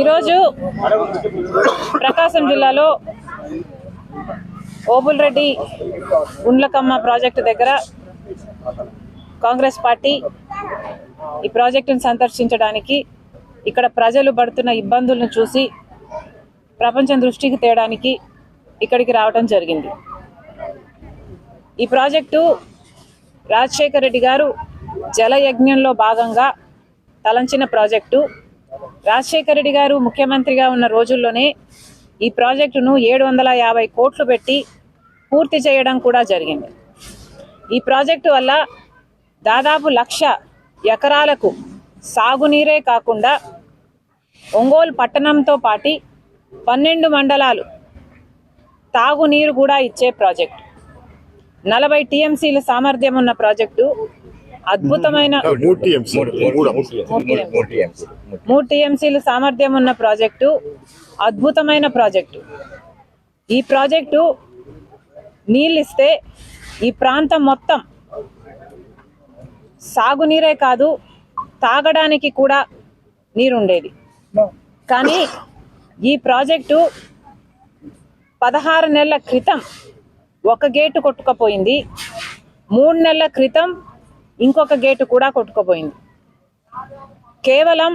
ఈరోజు ప్రకాశం జిల్లాలో ఓబుల్రెడ్డి గుండ్లకమ్మ ప్రాజెక్టు దగ్గర కాంగ్రెస్ పార్టీ ఈ ప్రాజెక్టును సందర్శించడానికి ఇక్కడ ప్రజలు పడుతున్న ఇబ్బందులను చూసి ప్రపంచం దృష్టికి తేయడానికి ఇక్కడికి రావడం జరిగింది. ఈ ప్రాజెక్టు రాజశేఖర రెడ్డి గారు జలయజ్ఞంలో భాగంగా తలంచిన ప్రాజెక్టు. రాజశేఖర రెడ్డి గారు ముఖ్యమంత్రిగా ఉన్న రోజుల్లోనే ఈ ప్రాజెక్టును ఏడు వందల యాభై కోట్లు పెట్టి పూర్తి చేయడం కూడా జరిగింది. ఈ ప్రాజెక్టు వల్ల దాదాపు లక్ష ఎకరాలకు సాగునీరే కాకుండా ఒంగోలు పట్టణంతో పాటి పన్నెండు మండలాలు తాగునీరు కూడా ఇచ్చే ప్రాజెక్టు. నలభై టీఎంసీల సామర్థ్యం ఉన్న ప్రాజెక్టు అద్భుతమైన మూడు టీఎంసీల సామర్థ్యం ఉన్న ప్రాజెక్టు అద్భుతమైన ప్రాజెక్టు. ఈ ప్రాజెక్టు నీళ్ళిస్తే ఈ ప్రాంతం మొత్తం సాగునీరే కాదు తాగడానికి కూడా నీరుండేది. కానీ ఈ ప్రాజెక్టు పదహారు నెలల క్రితం ఒక గేటు కొట్టుకుపోయింది. మూడు నెలల క్రితం ఇంకొక గేటు కూడా కొట్టుకుపోయింది. కేవలం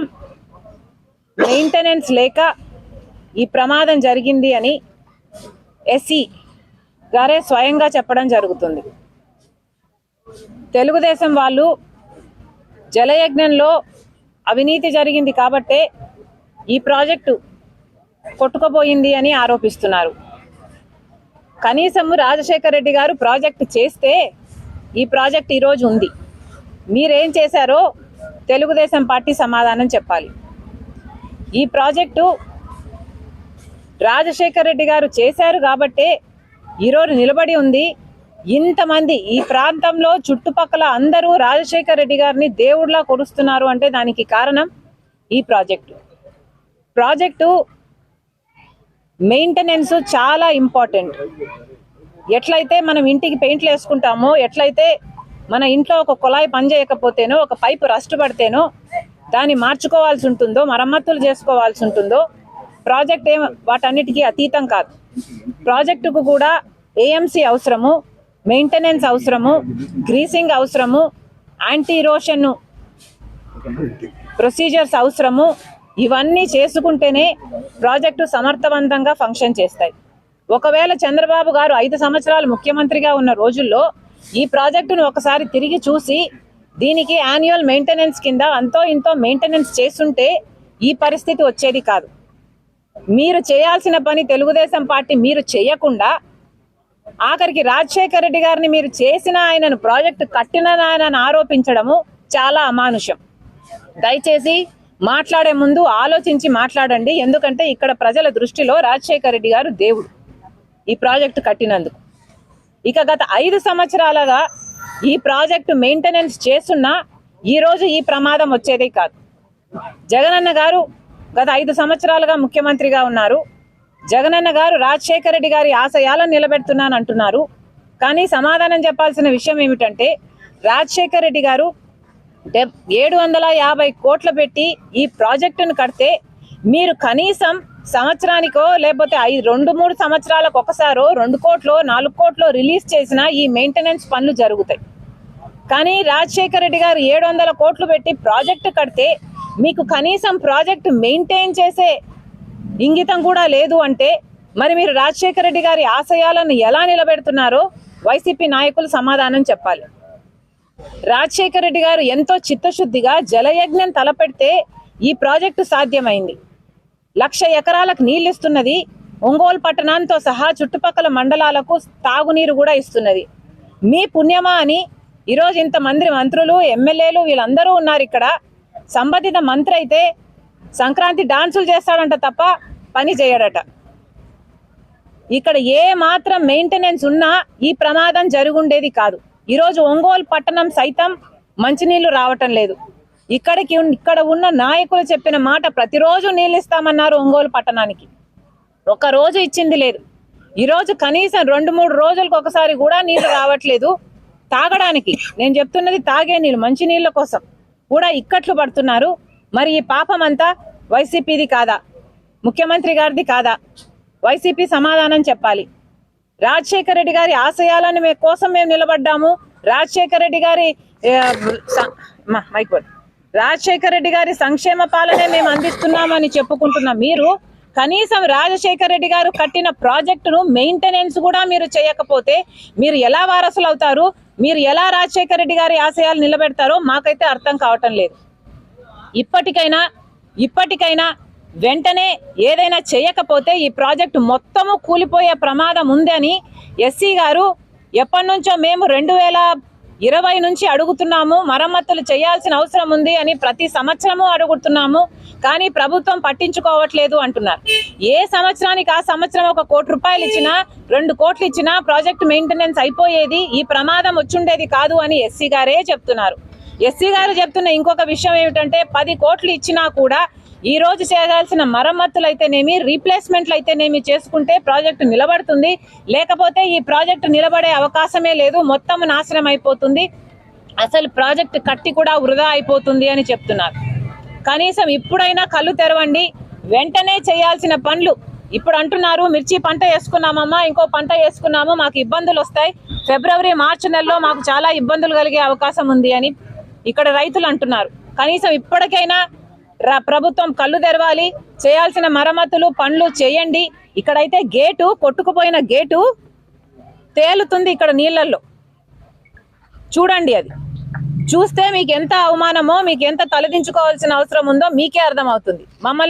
మెయింటెనెన్స్ లేక ఈ ప్రమాదం జరిగింది అని ఎస్సీ గారే స్వయంగా చెప్పడం జరుగుతుంది. తెలుగుదేశం వాళ్ళు జలయజ్ఞంలో అవినీతి జరిగింది కాబట్టే ఈ ప్రాజెక్టు కొట్టుకుపోయింది అని ఆరోపిస్తున్నారు. కనీసము రాజశేఖర రెడ్డి గారు ప్రాజెక్టు చేస్తే ఈ ప్రాజెక్ట్ ఈరోజు ఉంది. మీరేం చేశారో తెలుగుదేశం పార్టీ సమాధానం చెప్పాలి. ఈ ప్రాజెక్టు రాజశేఖర్ రెడ్డి గారు చేశారు కాబట్టే ఈరోజు నిలబడి ఉంది. ఇంతమంది ఈ ప్రాంతంలో చుట్టుపక్కల అందరూ రాజశేఖర్ రెడ్డి గారిని దేవుడిలా కొలుస్తున్నారు అంటే దానికి కారణం ఈ ప్రాజెక్టు. ప్రాజెక్టు మెయింటెనెన్స్ చాలా ఇంపార్టెంట్. ఎట్లయితే మనం ఇంటికి పెయింట్లు వేసుకుంటామో ఎట్లయితే మన ఇంట్లో ఒక కుళాయి పనిచేయకపోతేనో ఒక పైపు రస్ట్ పడితేనో దాన్ని మార్చుకోవాల్సి ఉంటుందో మరమ్మతులు చేసుకోవాల్సి ఉంటుందో ప్రాజెక్ట్ ఏం వాటన్నిటికీ అతీతం కాదు. ప్రాజెక్టుకు కూడా ఏఎంసీ అవసరము మెయింటెనెన్స్ అవసరము గ్రీసింగ్ అవసరము యాంటీ ఇరోషన్ ప్రొసీజర్స్ అవసరము ఇవన్నీ చేసుకుంటేనే ప్రాజెక్టు సమర్థవంతంగా ఫంక్షన్ చేస్తాయి. ఒకవేళ చంద్రబాబు గారు ఐదు సంవత్సరాలు ముఖ్యమంత్రిగా ఉన్న రోజుల్లో ఈ ప్రాజెక్టును ఒకసారి తిరిగి చూసి దీనికి యాన్యువల్ మెయింటెనెన్స్ కింద అంతో ఇంతో మెయింటెనెన్స్ చేస్తుంటే ఈ పరిస్థితి వచ్చేది కాదు. మీరు చేయాల్సిన పని తెలుగుదేశం పార్టీ మీరు చేయకుండా ఆఖరికి రాజశేఖర రెడ్డి గారిని మీరు చేసిన ఆయనను ప్రాజెక్టు కట్టిన ఆయనను ఆరోపించడము చాలా అమానుషం. దయచేసి మాట్లాడే ముందు ఆలోచించి మాట్లాడండి ఎందుకంటే ఇక్కడ ప్రజల దృష్టిలో రాజశేఖర రెడ్డి గారు దేవుడు ఈ ప్రాజెక్టు కట్టినందుకు. ఇక గత ఐదు సంవత్సరాలుగా ఈ ప్రాజెక్టు మెయింటెనెన్స్ చేస్తున్నా ఈరోజు ఈ ప్రమాదం వచ్చేదే కాదు. జగనన్న గారు గత ఐదు సంవత్సరాలుగా ముఖ్యమంత్రిగా ఉన్నారు. జగనన్న గారు రాజశేఖర రెడ్డి గారి ఆశయాలను నిలబెడుతున్నాను అంటున్నారు. కానీ సమాధానం చెప్పాల్సిన విషయం ఏమిటంటే రాజశేఖర రెడ్డి గారు డెబ్ ఏడు వందల యాభై కోట్లు పెట్టి ఈ ప్రాజెక్టును కడితే మీరు కనీసం సంవత్సరానికో లేకపోతే ఐదు రెండు మూడు సంవత్సరాలకు ఒకసారో రెండు కోట్లు నాలుగు కోట్లు రిలీజ్ చేసిన ఈ మెయింటెనెన్స్ పనులు జరుగుతాయి. కానీ రాజశేఖర రెడ్డి గారు ఏడు వందల కోట్లు పెట్టి ప్రాజెక్టు కడితే మీకు కనీసం ప్రాజెక్టు మెయింటైన్ చేసే ఇంగితం కూడా లేదు అంటే మరి మీరు రాజశేఖర రెడ్డి గారి ఆశయాలను ఎలా నిలబెడుతున్నారో వైసీపీ నాయకులు సమాధానం చెప్పాలి. రాజశేఖర రెడ్డి గారు ఎంతో చిత్తశుద్ధిగా జలయజ్ఞం తలపెడితే ఈ ప్రాజెక్టు సాధ్యమైంది. లక్ష ఎకరాలకు నీళ్ళు ఇస్తున్నది ఒంగోలు పట్టణంతో సహా చుట్టుపక్కల మండలాలకు తాగునీరు కూడా ఇస్తున్నది. మీ పుణ్యమా అని ఈరోజు ఇంతమంది మంత్రులు ఎమ్మెల్యేలు వీళ్ళందరూ ఉన్నారు ఇక్కడ. సంబంధిత మంత్రి అయితే సంక్రాంతి డాన్సులు చేస్తాడంట తప్ప పని చేయడట. ఇక్కడ ఏ మాత్రం మెయింటెనెన్స్ ఉన్నా ఈ ప్రమాదం జరుగుండేది కాదు. ఈరోజు ఒంగోలు పట్టణం సైతం మంచినీళ్ళు రావటం లేదు. ఇక్కడికి ఇక్కడ ఉన్న నాయకులు చెప్పిన మాట ప్రతిరోజు నీళ్ళు ఇస్తామన్నారు ఒంగోలు పట్టణానికి. ఒక రోజు ఇచ్చింది లేదు. ఈరోజు కనీసం రెండు మూడు రోజులకు ఒకసారి కూడా నీళ్ళు రావట్లేదు తాగడానికి. నేను చెప్తున్నది తాగే నీళ్ళు మంచి నీళ్ళ కోసం కూడా ఇక్కట్లు పడుతున్నారు. మరి ఈ పాపం అంతా వైసీపీది కాదా? ముఖ్యమంత్రి గారిది కాదా? వైసీపీ సమాధానం చెప్పాలి. రాజశేఖర రెడ్డి గారి ఆశయాలను మే కోసం మేము నిలబడ్డాము. రాజశేఖర రెడ్డి గారి మైక్ రాజశేఖర రెడ్డి గారి సంక్షేమ పాలనే మేము అందిస్తున్నామని చెప్పుకుంటున్న మీరు కనీసం రాజశేఖర రెడ్డి గారు కట్టిన ప్రాజెక్టును మెయింటెనెన్స్ కూడా మీరు చేయకపోతే మీరు ఎలా వారసులు అవుతారు? మీరు ఎలా రాజశేఖర రెడ్డి గారి ఆశయాలు నిలబెడతారో మాకైతే అర్థం కావటం లేదు. ఇప్పటికైనా ఇప్పటికైనా వెంటనే ఏదైనా చేయకపోతే ఈ ప్రాజెక్టు మొత్తము కూలిపోయే ప్రమాదం ఉందని ఎస్సీ గారు ఎప్పటి నుంచో మేము రెండు వేల ఇరవై నుంచి అడుగుతున్నాము మరమ్మతులు చేయాల్సిన అవసరం ఉంది అని ప్రతి సంవత్సరము అడుగుతున్నాము కానీ ప్రభుత్వం పట్టించుకోవట్లేదు అంటున్నారు. ఏ సంవత్సరానికి ఆ సంవత్సరం ఒక కోటి రూపాయలు ఇచ్చినా రెండు కోట్లు ఇచ్చినా ప్రాజెక్ట్ మెయింటెనెన్స్ అయిపోయేది ఈ ప్రమాదం వచ్చుండేది కాదు అని ఎస్సీ గారే చెప్తున్నారు. ఎస్సీ గారు చెప్తున్న ఇంకొక విషయం ఏమిటంటే పది కోట్లు ఇచ్చినా కూడా ఈ రోజు చేయాల్సిన మరమ్మతులు అయితేనేమి రీప్లేస్మెంట్లు అయితేనేమి చేసుకుంటే ప్రాజెక్టు నిలబడుతుంది. లేకపోతే ఈ ప్రాజెక్టు నిలబడే అవకాశమే లేదు మొత్తం నాశనం అయిపోతుంది అసలు ప్రాజెక్టు కట్టి కూడా వృధా అయిపోతుంది అని చెప్తున్నారు. కనీసం ఇప్పుడైనా కళ్ళు తెరవండి వెంటనే చేయాల్సిన పనులు. ఇప్పుడు అంటున్నారు మిర్చి పంట వేసుకున్నామమ్మా ఇంకో పంట వేసుకున్నాము మాకు ఇబ్బందులు వస్తాయి. ఫిబ్రవరి మార్చి నెలలో మాకు చాలా ఇబ్బందులు కలిగే అవకాశం ఉంది అని ఇక్కడ రైతులు అంటున్నారు. కనీసం ఇప్పటికైనా ప్రభుత్వం కళ్ళు తెరవాలి చేయాల్సిన మరమ్మతులు పనులు చేయండి. ఇక్కడైతే గేటు కొట్టుకుపోయిన గేటు తేలుతుంది ఇక్కడ నీళ్ళల్లో. చూడండి అది. చూస్తే మీకు ఎంత అవమానమో మీకు ఎంత తలదించుకోవాల్సిన అవసరం ఉందో మీకే అర్థమవుతుంది. మమ్మల్ని